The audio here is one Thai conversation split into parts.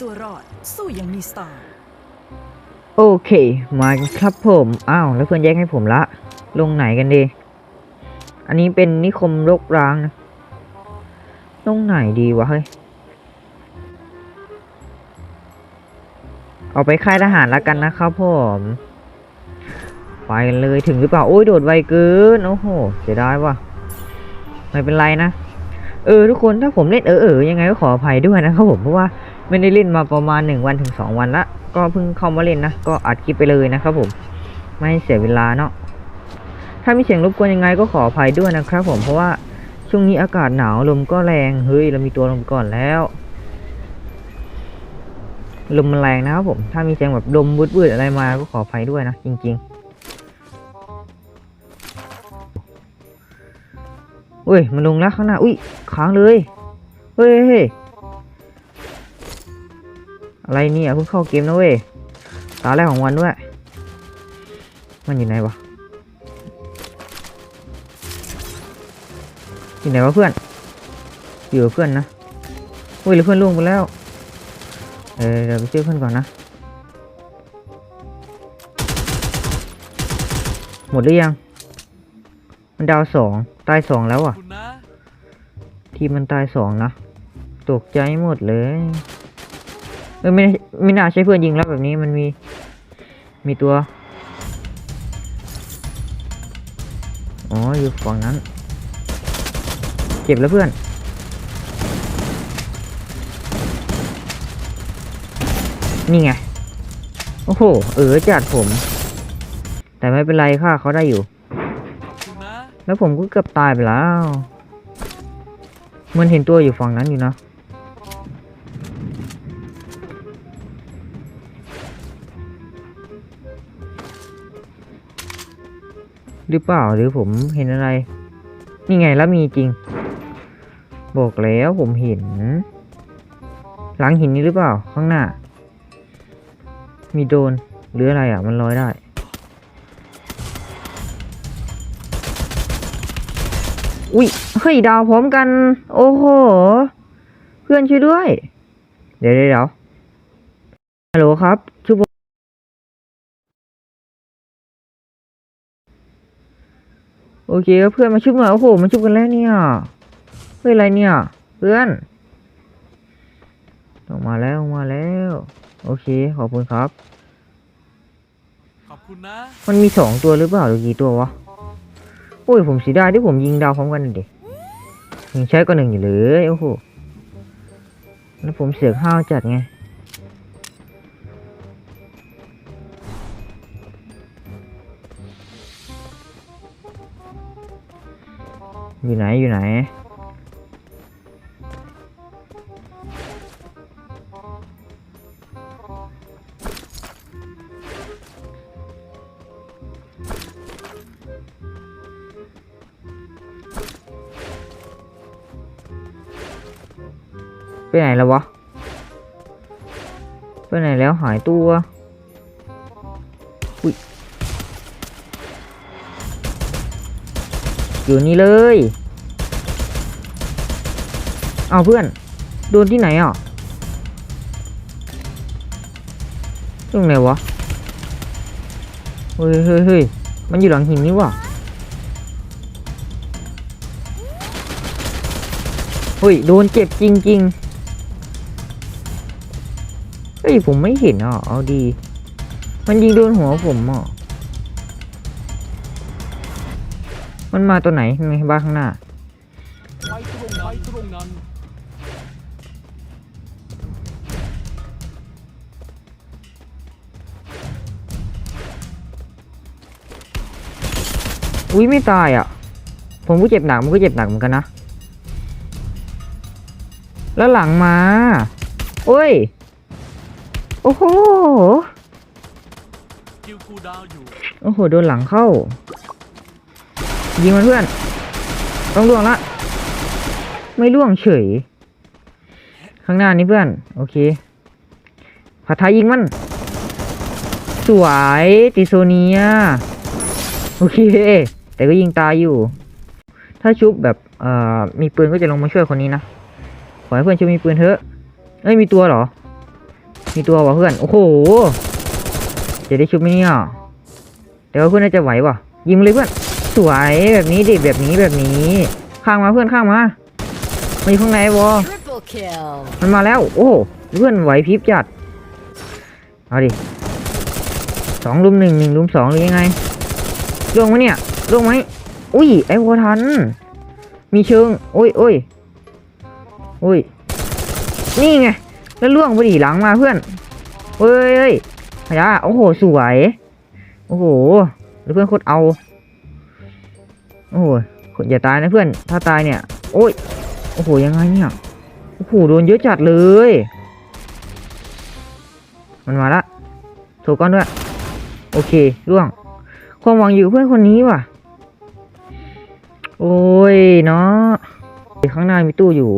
ตัวรอด สู้อยังมีสไตล์โอเค มาครับผม อ้าว แล้วเพื่อนแยกให้ผมละ ลงไหนกันดี อันนี้เป็นนิคมรกร้างนะ ลงไหนดีวะเฮ้ย เอาไปค่ายทหารละกันนะครับผม ไปเลยถึงหรือเปล่า โอ้ยโดดไวเกิน โอ้โห เสียดายว่ะ ไม่เป็นไรนะ เออ ทุกคนถ้าผมเล่นเออเออยังไงก็ขออภัยด้วยนะครับผมเพราะว่า ไม่ได้เล่นมาประมาณหนึ่งวันถึงสองวันละก็เพิ่งเข้ามาเล่นนะก็อัดคลิปไปเลยนะครับผม ไม่ให้เสียเวลาเนาะถ้ามีเสียงรบกวนยังไงก็ขออภัยด้วยนะครับ ผมเพราะว่าช่วงนี้อากาศหนาวลมก็แรงเฮ้ยเรามีตัวลมก่อนแล้วลมมันแรงนะครับผม ถ้ามีเสียงแบบลมวืดๆอะไรมาก็ขออภัยด้วยนะ จริงๆอุ้ยมันลงแล้วข้างหน้า อุ้ยค้างเลย เฮ้ย อะไรเนี่ยเพิ่งเข้าเกมนะเว้ยตาแรกของวันด้วย มันอยู่ไหนวะอยู่ไหนวะเพื่อน อยู่กับเพื่อนนะอุ้ยหรือเพื่อนล่วงไปแล้ว เออเดี๋ยวไปช่วยเพื่อนก่อนนะ หมดหรือยัง มันดาวสองตายสองแล้วอะคุณนะทีมมันตายสองนะ ตกใจหมดเลย เออไม่น่าไม่น่าใช่เพื่อนยิงแล้วแบบนี้มันมีมีตัว อ๋ออยู่ฝั่งนั้นเจ็บแล้วเพื่อน นี่ไง โอ้โห เออจัดผม แต่ไม่เป็นไรค่ะเขาได้อยู่คุณนะแล้วผมก็เกือบตายไปแล้ว มันเห็นตัวอยู่ฝั่งนั้นอยู่นะ หรือเปล่าหรือผมเห็นอะไร นี่ไงแล้วมีจริง บอกแล้วผมเห็น หลังหินนี้หรือเปล่า ข้างหน้า มีโดนหรืออะไรอะ มันลอยได้อุ้ยเฮ้ยดาวพร้อมกัน โอ้โห เพื่อนช่วยด้วย เดี๋ยวเดี๋ยวเดี๋ยวฮัลโหลครับชุบ โอเคครับเพื่อนมาชุบหน่อยโอ้โหมาชุบกันแล้วเนี่ยเฮ้ยอะไรเนี่ย เพื่อนออกมาแล้วออกมาแล้ว โอเคขอบคุณครับ ขอบคุณนะ มันมีสองตัวหรือเปล่าหรือกี่ตัววะโอ้ยผมเสียดายที่ผมยิงดาวพร้อมกันดิยังใช้ก็หนึ่งอยู่เลยโอ้โหแล้วผมเสือกห้าวจัดไง อยู่ไหนอยู่ไหน ไปไหนแล้ววะ ไปไหนแล้วหายตัว อยู่นี่เลย เอาเพื่อน โดนที่ไหนอะตรงไหนวะ เฮ้ยเฮ้ยเฮ้ยมันอยู่หลังหินนี่วะเฮ้ย โดนเจ็บจริงๆ เฮ้ย ผมไม่เห็นอะ เอาดี มันยิงโดนหัวผมอะ มันมาตัวไหนในบ้านข้างหน้า ไปตรงไหนตรงนั้นอุ้ยไม่ตายอะ ผมก็เจ็บหนักมันก็เจ็บหนักเหมือนกันนะ แล้วหลังมา โอ้ย โอ้โห คิวคูดาวอยู่ โอ้โห โดนหลังเข้า ยิงมันเพื่อน ต้องล่วงละ ไม่ล่วงเฉย ข้างหน้านี่เพื่อน โอเคผัดไทยยิงมัน สวยติโซเนีย โอเค แต่ก็ยิงตายอยู่ ถ้าชุบแบบเอ่อมีปืนก็จะลงมาช่วยคนนี้นะ ขอให้เพื่อนชุบมีปืนเถอะ เอ้ยมีตัวเหรอ มีตัววะเพื่อน โอ้โห จะได้ชุบไหมเนี่ยแต่ว่าเพื่อนน่าจะไหวว่ะยิงเลยเพื่อน สวยแบบนี้ดิแบบนี้แบบนี้ ข้างมาเพื่อนข้างมามาอยู่ข้างในวอ Triple kill มันมาแล้ว โอ้เพื่อนไหวพริบจัดเอาดิสองลุมหนึ่งหนึ่งลุมสองหรือยังไงล่วงไหมเนี่ยล่วงไหมอุ้ยไอ้วัวทัน มีเชิงโอ้ยโอ้ยโอ้ยนี่ไงแล้วล่วงพอดีหลังมาเพื่อนเฮ้ยเฮ้ยพยาโอ้โหสวย โอ้โหแล้วเพื่อนโคตรเอา โอ้โหอย่าตายนะเพื่อน ถ้าตายเนี่ย โอ้ย โอ้โห ยังไงเนี่ย โอ้โห โดนเยอะจัดเลย มันมาละโถก้อนด้วย โอเค ร่วง ความหวังอยู่เพื่อนคนนี้ว่ะ โอ้ย เนาะ ข้างหน้ามีตู้อยู่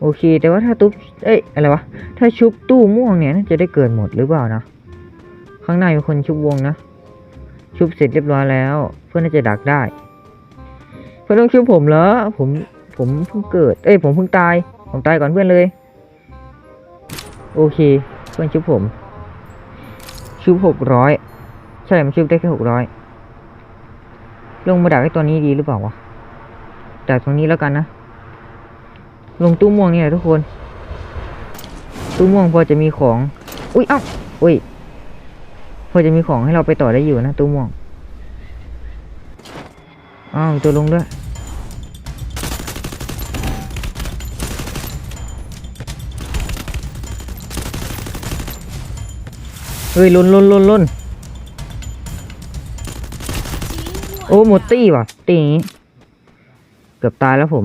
โอเค แต่ว่าถ้าตุ๊บ เอ้ย อะไรวะ ถ้าชุบตู้ม่วงเนี่ยน่าจะได้เกิดหมดหรือเปล่านะ ข้างหน้ามีคนชุบวงนะ ชุบเสร็จเรียบร้อยแล้ว เพื่อนน่าจะดักได้ เพื่อนต้องชุบผมเหรอผมผมเพิ่งเกิด เอ้ยผมเพิ่งตาย ผมตายก่อนเพื่อนเลย โอเค เพื่อนชุบผม ชุบหกร้อยใช่มันชุบได้แค่หกร้อยลงมาดักไอ้ตัวนี้ดีหรือเปล่าวะดักตรงนี้แล้วกันนะลงตู้ม่วงนี่แหละทุกคน ตู้ม่วงพอจะมีของ อุ้ยเอ้าอุ้ย พอจะมีของให้เราไปต่อได้อยู่นะตู้ม่วงอ้าวตัวลงด้วยเฮ้ยลุนลุนลุนลุนโอ้หมดตี้ว่ะ ตีนี้เกือบตายแล้วผม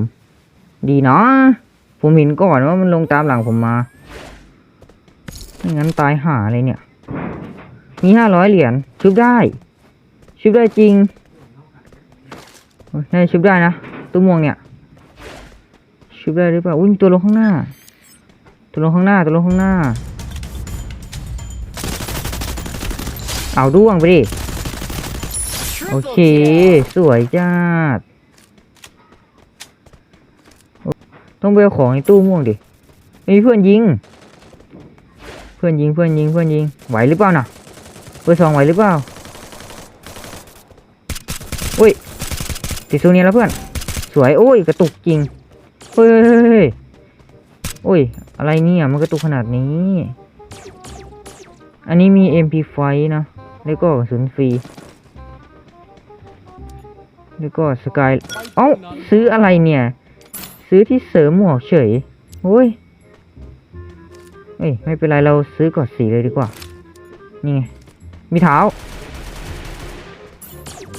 ดีเนาะผมเห็นก่อนว่ามันลงตามหลังผมมาไม่งั้นตายห่าเลยเนี่ย มีห้าร้อยเหรียญชุบได้ ชุบได้จริงโอ้ยน่าชุบได้นะตัวม่วงเนี่ย ชุบได้หรือเปล่าอุ้ยตัวลงข้างหน้า ตัวลงข้างหน้าตัวลงข้างหน้า เอาด้วงไปดิโอเค สวยจัดต้องไปเอาของในตู้ม่วงดิมีเพื่อนยิง เพื่อนยิงเพื่อนยิงเพื่อนยิงไหวหรือเปล่าน่ะ บอร์สองไหวหรือเปล่าอุ้ยติดโซเนียแล้วเพื่อน สวยโอ้ยกระตุกจริงเฮ้ยเฮ้ยเฮ้ยโอ้ย อะไรเนี่ยมันกระตุกขนาดนี้ อันนี้มี MP5 นะ แล้วก็กระสุนฟรีแล้วก็สกายเอ้าซื้ออะไรเนี่ย ซื้อที่เสริมหมวกเฉยโอ้ยเอ้ย ไม่เป็นไรเราซื้อกอดสีเลยดีกว่า นี่ไง มีเท้า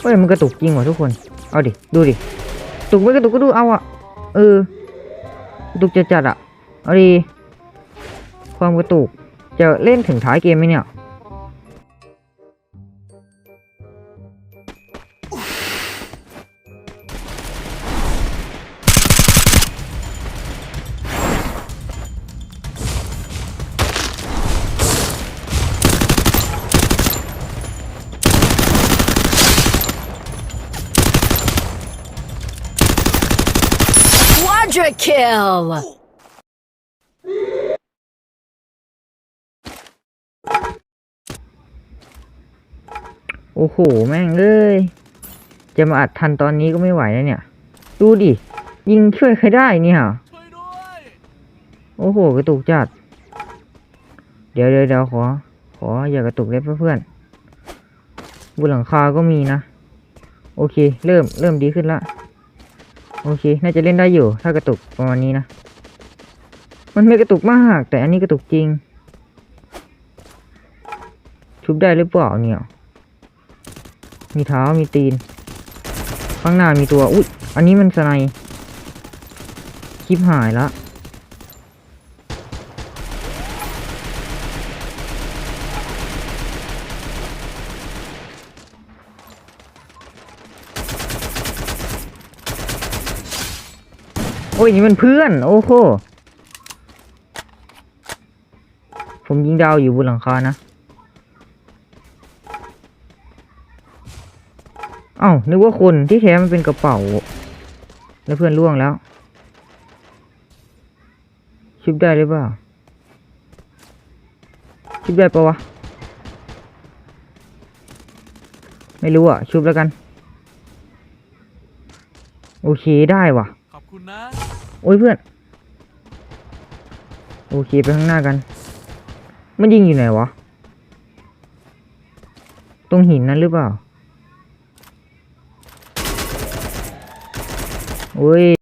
เฮ้ยมันกระตุกจริงว่ะทุกคน เอาดิ ดูดิ ตุกไม่กระตุกก็ดูเอาอะเออกระตุกจะจัดๆอะเอาดิ ความกระตุก จะเล่นถึงท้ายเกมไหมเนี่ย Quadra kill โอ้โห แม่งเอ้ย จะมาอัดทันตอนนี้ก็ไม่ไหวแล้วเนี่ย ดูดิ ยิงช่วยใครได้เนี่ยโอ้โห กระตุกจัด เดี๋ยวเดี๋ยวเดี๋ยวขอ ขออย่ากระตุกเล็บเพื่อนๆบนหลังคาก็มีนะ โอเค เริ่มเริ่มดีขึ้นละ โอเค น่าจะเล่นได้อยู่ ถ้ากระตุกประมาณนี้นะ มันไม่กระตุกมาก แต่อันนี้กระตุกจริง ชุบได้หรือเปล่าเนี่ย มีเท้า มีตีน ข้างหน้ามีตัว อุ๊ย อันนี้มันสไนคลิปหายละ โอ้ยนี่มันเพื่อน โอ้โห ผมยิงดาวอยู่บนหลังคานะ เอ้านึกว่าคนที่แท้มันเป็นกระเป๋า แล้วเพื่อนล่วงแล้วชุบได้หรือเปล่าชุบได้ปะวะ ไม่รู้อะ ชุบแล้วกัน โอเคได้ว่ะ ขอบคุณนะ โอ้ยเพื่อน โอเคไปข้างหน้ากัน มันยิงอยู่ไหนวะ ตรงหินนั้นหรือเปล่าโอ้ย